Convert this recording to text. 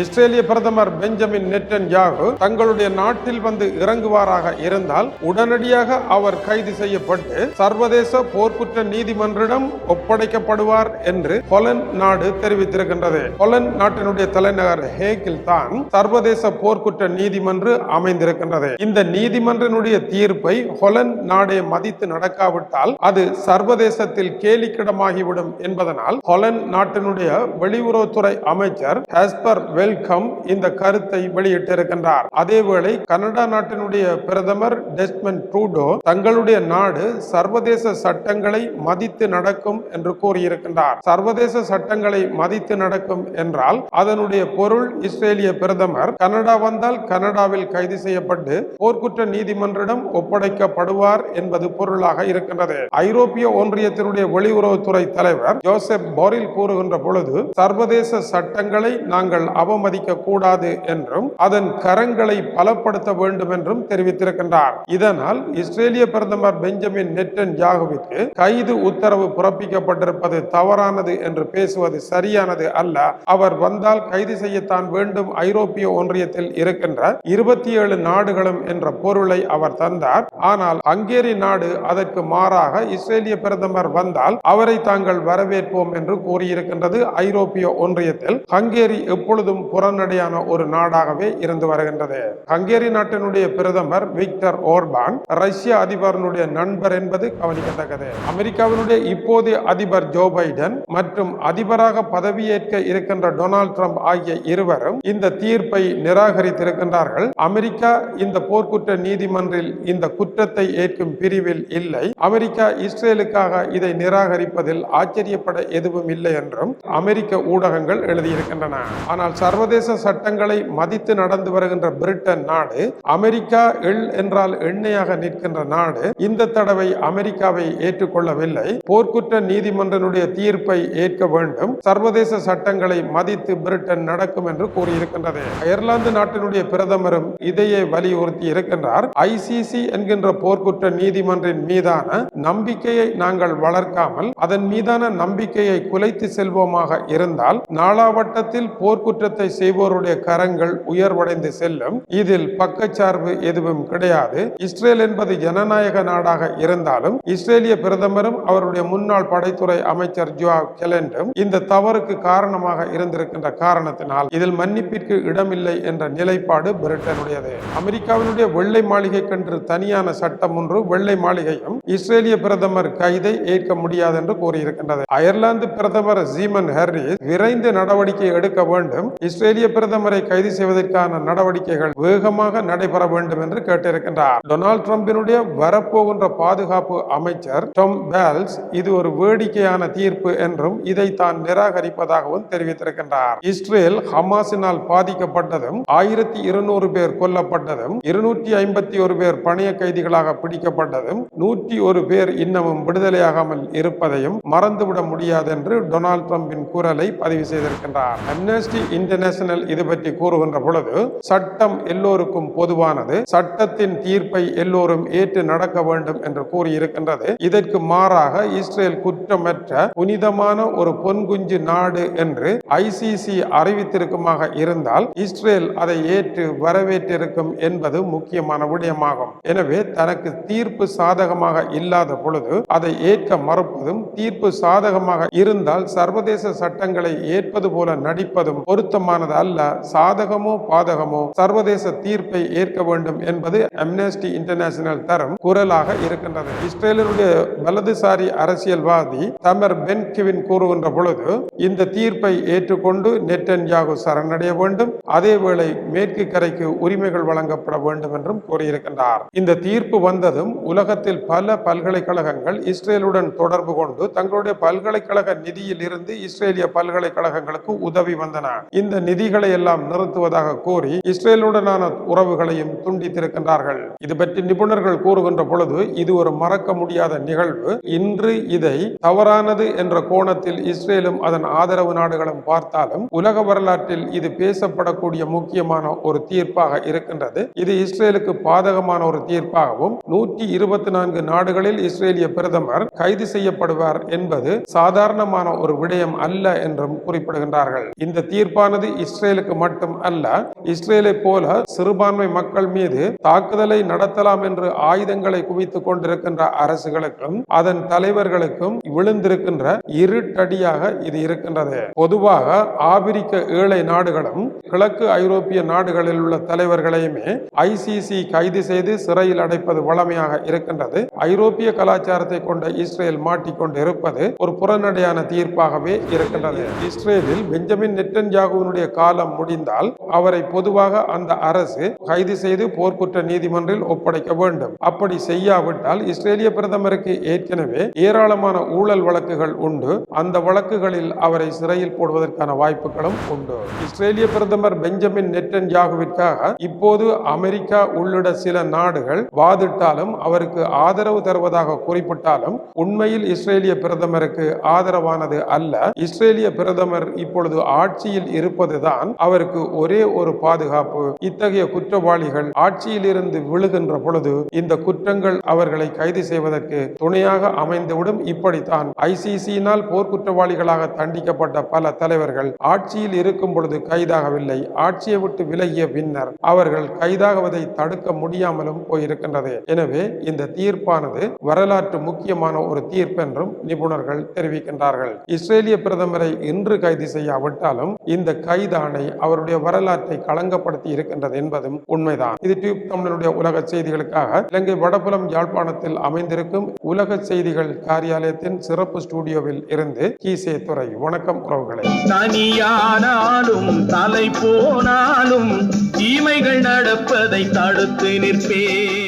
இஸ்ரேலிய பிரதமர் பெஞ்சமின் நெட்டன் யாகு தங்களுடைய நாட்டில் வந்து இறங்குவாராக இருந்தால் உடனடியாக அவர் கைது செய்யப்பட்டு சர்வதேச போர்க்குற்ற நீதிமன்றிடம் ஒப்படைக்கப்படுவார் என்று ஹொலண்ட் நாடு தெரிவித்திருக்கின்றது. ஹொலண்ட் நாட்டினுடைய தலைநகர் ஹேக்கில் தான் சர்வதேச போர்க்குற்ற நீதிமன்று அமைந்திருக்கின்றது. இந்த நீதிமன்றனுடைய தீர்ப்பை ஹொலன் நாடே மதித்து நடக்காவிட்டால் அது சர்வதேசத்தில் கேலிக்கிடமாகிவிடும் என்பதனால் ஹொலன் நாட்டினுடைய வெளியுறவுத்துறை அமைச்சர் ஹாஸ்பர் வெல்கம் இந்த கருத்தை வெளியிட்டிருக்கின்றார். அதேவேளை கனடா நாட்டினுடைய பிரதமர் டெஸ்மன் ட்ரூடோ தங்களுடைய நாடு சர்வதேச சட்டங்களை மதித்து நடக்கும் என்று கூறியிருக்கின்றார். சர்வதேச சட்டங்களை மதித்து நடக்கும் என்றால் அதனுடைய பொருள் இஸ்ரேலிய பிரதமர் கனடா வந்தால் கனடாவில் கைது செய்யப்பட்டு போர்க்குற்ற நீதிமன்றிடம் ஒப்படைக்கப்படுவார் என்பது பொருளாக இருக்கின்றது. ஐரோப்பிய ஒன்றியத்தினுடைய வெளியுறவுத்துறை தலைவர் ஜோசப் போரில் கூறுகின்ற பொழுது சர்வதேச சட்டங்களை நாங்கள் அவ அவமதிக்கக்கூடாது என்றும் அதன் கரங்களை பலப்படுத்த வேண்டும் என்றும் தெரிவித்திருக்கின்றார். இதனால் இஸ்ரேலிய பிரதமர் பெஞ்சமின் நெட்டன் ஜாகுவிற்கு கைது உத்தரவு பிறப்பிக்கப்பட்டிருப்பது தவறானது என்று பேசுவது சரியானது அல்ல. அவர் வந்தால் கைது செய்யத்தான் வேண்டும் ஐரோப்பிய ஒன்றியத்தில் இருக்கின்ற இருபத்தி ஏழு நாடுகளும் என்ற பொருளை அவர் தந்தார். ஆனால் ஹங்கேரி நாடு அதற்கு மாறாக இஸ்ரேலிய பிரதமர் வந்தால் அவரை தாங்கள் வரவேற்போம் என்று கூறியிருக்கின்றது ஐரோப்பிய ஒன்றியத்தில். ஹங்கேரி எப்பொழுதும் புறநடையான ஒரு நாடாகவே இருந்து வருகின்றது. ஹங்கேரி நாட்டினுடைய பிரதமர் விக்டர் ஓர்பான் ரஷ்ய அதிபரனுடைய நண்பர் என்பது கவனிக்கத்தக்கது. அமெரிக்காவினுடைய இப்போதைய அதிபர் ஜோ பைடன் மற்றும் அதிபராக பதவியேற்க இருக்கின்ற டொனால்ட் ட்ரம்ப் ஆகிய இருவரும் இந்த தீர்ப்பை நிராகரித்திருக்கின்றார்கள். அமெரிக்கா இந்த போர்க்குற்ற நீதிமன்றில் இந்த குற்றத்தை ஏற்கும் பிரிவில் இல்லை. அமெரிக்கா இஸ்ரேலுக்காக இதை நிராகரிப்பதில் ஆச்சரியப்பட எதுவும் இல்லை என்றும் அமெரிக்க ஊடகங்கள் எழுதியிருக்கின்றன. ஆனால் சர்வதேச சட்டங்களை மதித்து நடந்து வருகின்ற பிரிட்டன் நாடு அமெரிக்கா எள் என்றால் எண்ணெயாக நிற்கின்ற நாடு இந்த தடவை அமெரிக்காவை ஏற்றுக்கொள்ளவில்லை. போர்க்குற்ற நீதிமன்றனுடைய தீர்ப்பை ஏற்க வேண்டும். சர்வதேச சட்டங்களை மதித்து பிரிட்டன் நடக்கும் என்று கூறியிருக்கின்றது. அயர்லாந்து நாட்டினுடைய பிரதமரும் இதையே வலியுறுத்தி இருக்கின்றார். ஐசிசி என்கின்ற போர்க்குற்ற நீதிமன்றின் மீதான நம்பிக்கையை நாங்கள் வளர்க்காமல் அதன் மீதான நம்பிக்கையை குலைத்து செல்வோமாக இருந்தால் நாளாவட்டத்தில் போர்க்குற்றத்தை செய்வோருடைய கரங்கள் உயர்வடைந்து செல்லும். இதில் பக்கச்சார்பு எதுவும் கிடையாது. இஸ்ரேல் என்பது ஜனநாயக நாடாக இருந்தாலும் இஸ்ரேலிய பிரதமரும் அவருடைய முன்னாள் படைத்துறை அமைச்சர் ஜுவா கெலண்டும் இந்த தவறுக்கு காரணமாக இருந்திருக்கின்ற காரணத்தினால் இதில் மன்னிப்பிற்கு இடமில்லை என்ற நிலைப்பாடு பிரிட்டனுடையது. அமெரிக்காவினுடைய வெள்ளை மாளிகை கன்று தனியான சட்டம் ஒன்று வெள்ளை மாளிகையும் இஸ்ரேலிய பிரதமர் கைதை ஏற்க முடியாது என்று கூறியிருக்கின்றது. அயர்லாந்து பிரதமர் ஜீமன் ஹெர்ரிஸ் விரைந்து நடவடிக்கை எடுக்க வேண்டும். இஸ்ரேலிய பிரதமரை கைது செய்வதற்கான நடவடிக்கைகள் வேகமாக நடைபெற வேண்டும் என்று கேட்டிருக்கின்றார். டொனால்டு டிரம்பினுடைய வரப்போகின்ற பாதுகாப்பு அமைச்சர் டொம் பேல்ஸ் இது ஒரு வேடிக்கையான தீர்ப்பு என்றும் இதை தான் நிராகரிப்பதாகவும் தெரிவித்திருக்கின்றார். இஸ்ரேல் ஹமாஸினால் பாதிக்கப்பட்டதும் ஆயிரத்தி இருநூறு பேர் கொல்லப்பட்டதும் இருநூற்றி ஐம்பத்தி ஒரு பேர் பணைய கைதிகளாக பிடிக்கப்பட்டதும் நூற்றி ஒரு பேர் இன்னமும் விடுதலையாகாமல் இருப்பதையும் மறந்துவிட முடியாது என்று டொனால்ட் ட்ரம்பின் குரலை பதிவு செய்திருக்கின்றார். அம்னஸ்டி இன்டர்நேஷனல் இன்டர்நேஷனல் இது பற்றி கூறுகின்ற பொழுது சட்டம் எல்லோருக்கும் பொதுவானது சட்டத்தின் தீர்ப்பை எல்லோரும் ஏற்று நடக்க வேண்டும் என்று கூறியிருக்கின்றது. இதற்கு மாறாக இஸ்ரேல் குற்றமற்ற புனிதமான ஒரு பொன்குஞ்சு நாடு என்று ஐசிசி அறிவித்திருக்குமாக இருந்தால் இஸ்ரேல் அதை ஏற்று வரவேற்றிருக்கும் என்பது முக்கியமான விடயமாகும். எனவே தனக்கு தீர்ப்பு சாதகமாக இல்லாத பொழுது அதை ஏற்க மறுப்பதும் தீர்ப்பு சாதகமாக இருந்தால் சர்வதேச சட்டங்களை ஏற்பது போல நடிப்பதும் பொருத்தம் பொருத்தமானது அல்ல. சாதகமோ பாதகமோ சர்வதேச தீர்ப்பை ஏற்க வேண்டும் என்பது அம்னஸ்டி இன்டர்நேஷனல் தரம் குரலாக இருக்கின்றது. இஸ்ரேலினுடைய வலதுசாரி அரசியல்வாதி தமர் பென் கிவின் கூறுகின்ற பொழுது இந்த தீர்ப்பை ஏற்றுக்கொண்டு நெட்டன்யாகு சரணடைய வேண்டும். அதேவேளை மேற்கு கரைக்கு உரிமைகள் வழங்கப்பட வேண்டும் என்றும் கூறியிருக்கின்றார். இந்த தீர்ப்பு வந்ததும் உலகத்தில் பல பல்கலைக்கழகங்கள் இஸ்ரேலுடன் தொடர்பு கொண்டு தங்களுடைய பல்கலைக்கழக நிதியில் இருந்து இஸ்ரேலிய பல்கலைக்கழகங்களுக்கு உதவி வந்தன. இந்த இந்த நிதிகளை எல்லாம் நிறுத்துவதாக கூறி இஸ்ரேலுடனான உறவுகளையும் துண்டித்திருக்கின்றார்கள். இது பற்றி நிபுணர்கள் கூறுகின்ற பொழுது இது ஒரு மறக்க முடியாத நிகழ்வு. இன்று இதை தவறானது என்ற கோணத்தில் இஸ்ரேலும் அதன் ஆதரவு நாடுகளும் பார்த்தாலும் உலக வரலாற்றில் இது பேசப்படக்கூடிய முக்கியமான ஒரு தீர்ப்பாக இருக்கின்றது. இது இஸ்ரேலுக்கு பாதகமான ஒரு தீர்ப்பாகவும் நூற்றி இருபத்தி நான்கு நாடுகளில் இஸ்ரேலிய பிரதமர் கைது செய்யப்படுவார் என்பது சாதாரணமான ஒரு விடயம் அல்ல என்றும் குறிப்பிடுகின்றார்கள். இந்த தீர்ப்பானது அதாவது இஸ்ரேலுக்கு மட்டும் அல்ல இஸ்ரேலை போல சிறுபான்மை மக்கள் மீது தாக்குதலை நடத்தலாம் என்று ஆயுதங்களை குவித்துக் கொண்டிருக்கின்ற அரசுகளுக்கும் அதன் தலைவர்களுக்கும் விழுந்திருக்கின்ற இருட்டடியாக இது இருக்கின்றது. பொதுவாக ஆபிரிக்க ஏழை நாடுகளும் கிழக்கு ஐரோப்பிய நாடுகளில் உள்ள தலைவர்களையுமே ஐசிசி கைது செய்து சிறையில் அடைப்பது வழமையாக இருக்கின்றது. ஐரோப்பிய கலாச்சாரத்தை கொண்ட இஸ்ரேல் மாட்டிக்கொண்டு இருப்பது ஒரு புறநடையான தீர்ப்பாகவே இருக்கின்றது. இஸ்ரேலில் பெஞ்சமின் நெட்டன் அவருடைய காலம் முடிந்தால் அவரை பொதுவாக அந்த அரசு கைது செய்து போர்க்குற்ற நீதிமன்றில் ஒப்படைக்க வேண்டும். அப்படி செய்யாவிட்டால் இஸ்ரேலிய பிரதமருக்கு ஏற்கனவே ஏராளமான ஊழல் வழக்குகள் உண்டு. அந்த வழக்குகளில் அவரை சிறையில் போடுவதற்கான வாய்ப்புகளும் உண்டு. இஸ்ரேலிய பிரதமர் பெஞ்சமின் நெட்டன் நெட்டன்யாகுவிற்காக இப்போது அமெரிக்கா உள்ளிட்ட சில நாடுகள் வாதிட்டாலும் அவருக்கு ஆதரவு தருவதாக குறிப்பிட்டாலும் உண்மையில் இஸ்ரேலிய பிரதமருக்கு ஆதரவானது அல்ல. இஸ்ரேலிய பிரதமர் இப்பொழுது ஆட்சியில் இருப்ப இருப்பதுதான் அவருக்கு ஒரே ஒரு பாதுகாப்பு. இத்தகைய குற்றவாளிகள் ஆட்சியிலிருந்து விழுகின்ற பொழுது இந்த குற்றங்கள் அவர்களை கைது செய்வதற்கு துணையாக அமைந்துவிடும். இப்படித்தான் ஐசிசியினால் போர்க்குற்றவாளிகளாக தண்டிக்கப்பட்ட பல தலைவர்கள் ஆட்சியில் இருக்கும் பொழுது கைதாகவில்லை. ஆட்சியை விட்டு விலகிய பின்னர் அவர்கள் கைதாகுவதை தடுக்க முடியாமலும் போயிருக்கின்றது. எனவே இந்த தீர்ப்பானது வரலாற்று முக்கியமான ஒரு தீர்ப்பென்றும் நிபுணர்கள் தெரிவிக்கின்றார்கள். இஸ்ரேலிய பிரதமரை இன்று கைது செய்யாவிட்டாலும் இந்த கைதானை அவருடைய வரலாற்றை களங்கப்படுத்தி இருக்கின்றது என்பதும் உண்மைதான். இது டியூப் தமிழனுடைய உலக செய்திகளுக்காக இலங்கை வடபுலம் யாழ்ப்பாணத்தில் அமைந்திருக்கும் உலக செய்திகள் காரியாலயத்தின் சிறப்பு ஸ்டுடியோவில் இருந்து கீசே துறை. வணக்கம் உறவுகளை. தனியானாலும் தலை போனாலும் தீமைகள் நடப்பதை தடுத்து நிற்பேன்.